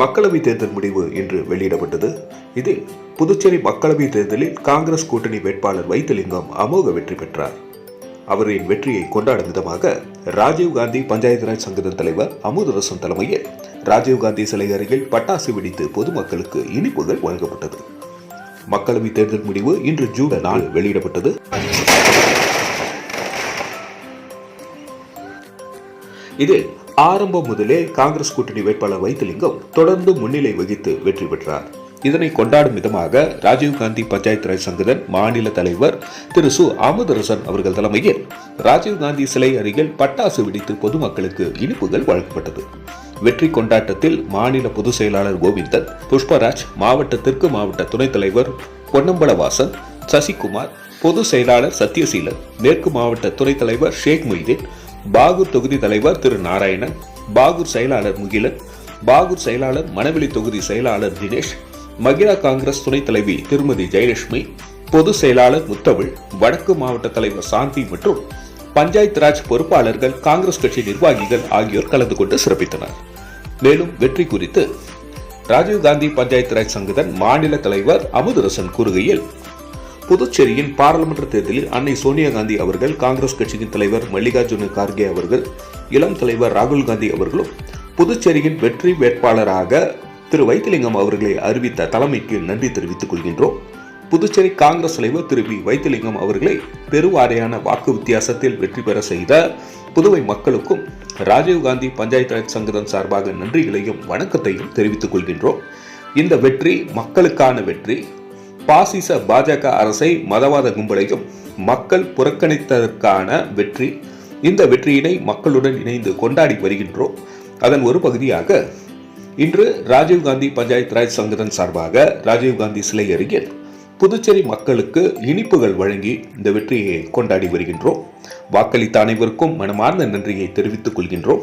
மக்களவை தேர்தல் முடிவு இன்று வெளியிடப்பட்டது. இதில் புதுச்சேரி மக்களவை தேர்தலில் காங்கிரஸ் கூட்டணி வேட்பாளர் வைத்திலிங்கம் அமோக வெற்றி பெற்றார். அவரின் வெற்றியை கொண்டாடும் விதமாக ராஜீவ்காந்தி பஞ்சாயத்து ராஜ் சங்கத்தின் தலைவர் அமுதரசன் தலைமையில் ராஜீவ்காந்தி சிலை அருகில் பட்டாசு வெடித்து பொதுமக்களுக்கு இனிப்புகள் வழங்கப்பட்டது. மக்களவை தேர்தல் முடிவு இன்று ஜூன் நாள் வெளியிடப்பட்டது. இதில் ஆரம்பம் முதலே காங்கிரஸ் கூட்டணி வேட்பாளர் வைத்திலிங்கம் தொடர்ந்து முன்னிலை வகித்து வெற்றி பெற்றார். இதனை கொண்டாடும் விதமாக ராஜீவ்காந்தி பஞ்சாயத்து ராஜ் சங்கதன் மாநில தலைவர் திரு சு. அமுதரசன் அவர்கள் தலைமையில் ராஜீவ்காந்தி சிலை அருகில் பட்டாசு வெடித்து பொதுமக்களுக்கு இனிப்புகள் வழங்கப்பட்டது. வெற்றி கொண்டாட்டத்தில் மாநில பொதுச் செயலாளர் கோவிந்தன் புஷ்பராஜ் மாவட்ட தெற்கு மாவட்ட துணைத் தலைவர் பொன்னம்பலவாசன் சசிகுமார் பொதுச் செயலாளர் சத்யசீலன் மேற்கு மாவட்ட துணைத் தலைவர் ஷேக் மொய்தீன் பாகூர் தொகுதி தலைவர் திரு நாராயணன் பாகூர் செயலாளர் முகிலன் பாகூர் செயலாளர் மணவெளி தொகுதி செயலாளர் தினேஷ் மகிழா காங்கிரஸ் துணைத் தலைவி திருமதி ஜெயலட்சுமி பொதுச் செயலாளர் முத்தமிழ் வடக்கு மாவட்ட தலைவர் சாந்தி மற்றும் பஞ்சாயத்து ராஜ் பொறுப்பாளர்கள் காங்கிரஸ் கட்சி நிர்வாகிகள் ஆகியோர் கலந்து கொண்டு சிறப்பித்தனர். மேலும் வெற்றி குறித்து ராஜீவ்காந்தி பஞ்சாயத்து ராஜ் சங்கதன் மாநில தலைவர் அமுதரசன் கூறுகையில் புதுச்சேரியின் பாராளுமன்ற தேர்தலில் அன்னை சோனியா காந்தி அவர்கள் காங்கிரஸ் கட்சியின் தலைவர் மல்லிகார்ஜுன கார்கே அவர்கள் இளம் தலைவர் ராகுல் காந்தி அவர்களும் புதுச்சேரியின் வெற்றி வேட்பாளராக திரு வைத்திலிங்கம் அவர்களை அறிவித்த தலைமைக்கு நன்றி தெரிவித்துக் கொள்கின்றோம். புதுச்சேரி காங்கிரஸ் தலைவர் திரு வி. வைத்திலிங்கம் அவர்களை பெருவாரியான வாக்கு வித்தியாசத்தில் வெற்றி பெற செய்த புதுவை மக்களுக்கும் ராஜீவ்காந்தி பஞ்சாயத்து ராஜ் சங்கதம் சார்பாக நன்றிகளையும் வணக்கத்தையும் தெரிவித்துக் கொள்கின்றோம். இந்த வெற்றி மக்களுக்கான வெற்றி பாசிச பாஜக அரசை மதவாத கும்பலையும் மக்கள் புறக்கணித்ததற்கான வெற்றி. இந்த வெற்றியினை மக்களுடன் இணைந்து கொண்டாடி வருகின்றோம். அதன் ஒரு பகுதியாக இன்று ராஜீவ்காந்தி பஞ்சாயத்து ராஜ் சங்கதன் சார்பாக ராஜீவ்காந்தி சிலை அருகில் புதுச்சேரி மக்களுக்கு இனிப்புகள் வழங்கி இந்த வெற்றியை கொண்டாடி வருகின்றோம். வாக்களித்த அனைவருக்கும் மனமார்ந்த நன்றியை தெரிவித்துக் கொள்கின்றோம்.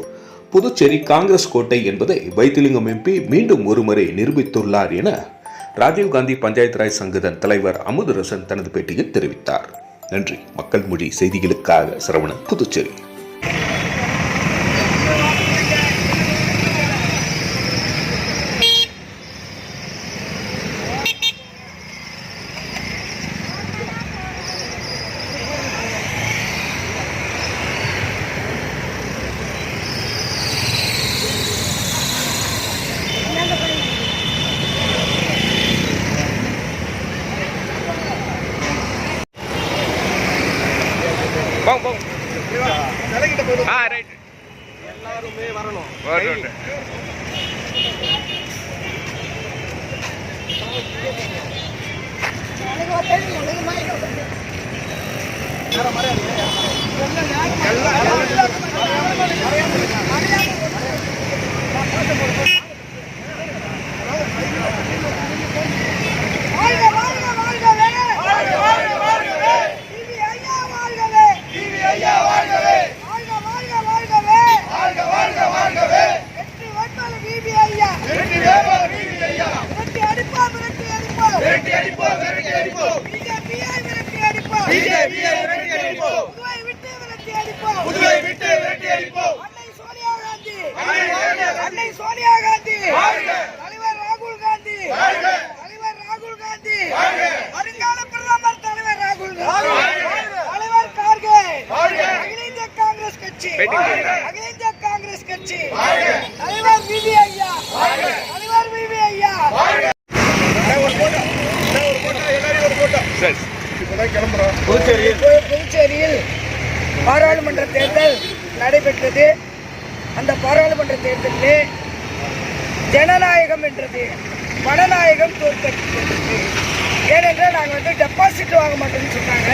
புதுச்சேரி காங்கிரஸ் கோட்டை என்பதை வைத்திலிங்கம் எம்பி மீண்டும் ஒருமுறை நிரூபித்துள்ளார் என ராஜீவ்காந்தி பஞ்சாயத்து ராஜ் சங்கதன் தலைவர் அமுதரசன் தனது பேட்டியில் தெரிவித்தார். நன்றி. மக்கள் மொழி செய்திகளுக்காக சரவணன் புதுச்சேரி. போதும் ஆ ரைட் எல்லாருமே வரணும் வரட்டும் வாழ்க வாழ்க வாழ்கவே வாழ்க வாழ்க வாழ்கவே டிவி ஐயா வாழ்கவே டிவி ஐயா வாழ்கவே வாழ்க வாழ்க வாழ்கவே வாழ்க வாழ்க வாழ்கவே வெற்றி வேட்பாளர் டிவி ஐயா வெற்றி வேட்பாளர் டிவி ஐயா விரட்டி அடிப்போம் விரட்டி அடிப்போம் விரட்டி அடிப்போம் விரட்டி அடிப்போம் பிஜேபியை விரட்டி அடிப்போம் பிஜேபியை விரட்டி அடிப்போம் புதுவை விட்டு விரட்டி அடிப்போம் புதுவை விட்டு விரட்டி அடிப்போம் அன்னை சோனியா காந்தி அன்னை சோனியா காந்தி தலைவர் ராகுல் காந்தி தலைவர் ராகுல் காந்தி வருங்கால பிரதமர் தலைவர் ராகுல் காந்தி தலைவர் கார்கே அகில இந்திய காங்கிரஸ் கட்சி அகில இந்திய காங்கிரஸ் கட்சி. தலைவர் விவி ஐயா. தலைவர் விவி ஐயா. புதுச்சேரியில் பாராளுமன்ற தேர்தல் நடைபெற்றது. அந்த பாராளுமன்ற தேர்தலிலே ஜனநாயகம் என்றது மனநாயகம் தோற்கடித்தது ஏனென்றால் நாங்கள் வந்து டெபாசிட் வாங்க மாட்டோம்னு சொன்னாங்க.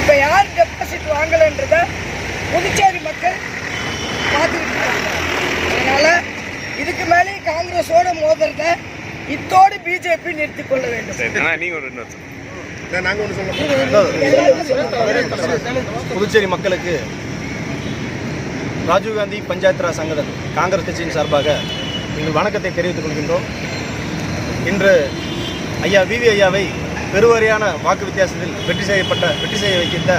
இப்போ யார் டெபாசிட் வாங்கலைன்றத புதுச்சேரி மக்கள் பார்த்துக்கிட்டு இருக்காங்க அதனால் இதுக்கு மேலே காங்கிரஸோட மோதுறத இத்தோடு பிஜேபி நிறுத்திக் கொள்ள வேண்டும். சரி அண்ணா நீங்க ஒரு. புதுச்சேரி மக்களுக்கு ராஜீவ்காந்தி பஞ்சாயத்து ராஜ் சங்கதன் காங்கிரஸ் கட்சியின் சார்பாக எங்கள் வணக்கத்தை தெரிவித்துக் கொள்கின்றோம். இன்று ஐயா விவி ஐயாவை பெருவாரியான வாக்கு வித்தியாசத்தில் வெற்றி செய்யப்பட்ட வெற்றி செய்ய வைக்கின்ற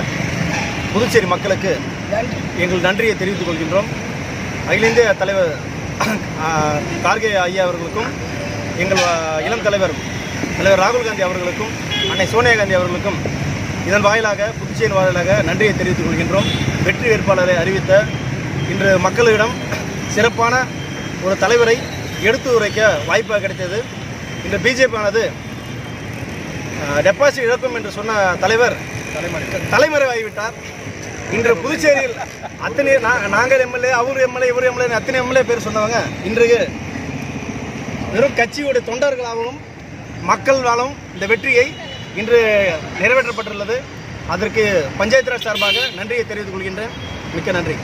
புதுச்சேரி மக்களுக்கு எங்கள் நன்றியை தெரிவித்துக் கொள்கின்றோம். அகில இந்திய தலைவர் கார்கே ஐயா அவர்களுக்கும் எங்கள் இளம் தலைவர் தலைவர் ராகுல் காந்தி அவர்களுக்கும் அன்னை சோனியா காந்தி அவர்களுக்கும் இதன் வாயிலாக புதுச்சேரி வாயிலாக நன்றியை தெரிவித்துக் கொள்கின்றோம். வெற்றி வேட்பாளரை அறிவித்த இன்று மக்களிடம் சிறப்பான ஒரு தலைவரை எடுத்து உரைக்க வாய்ப்பு கிடைத்தது. இன்று பிஜேபி ஆனது டெபாசிட் இழக்கும் என்று சொன்ன தலைவர் தலைமறைவாகிவிட்டார். இன்று புதுச்சேரியில் அத்தனை நாங்கள் எம்எல்ஏ அவர் எம்எல்ஏ இவர் எம்எல்ஏ அத்தனை எம்எல்ஏ பேர் சொன்னவங்க இன்றைக்கு வெறும் கட்சியுடைய தொண்டர்களாகவும் மக்களாலும் இந்த வெற்றியை இன்று நிறைவேற்றப்பட்டுள்ளது. அதற்கு பஞ்சாயத்து ராஜ் சார்பாக நன்றியை தெரிவித்துக் கொள்கின்றேன். மிக்க நன்றி.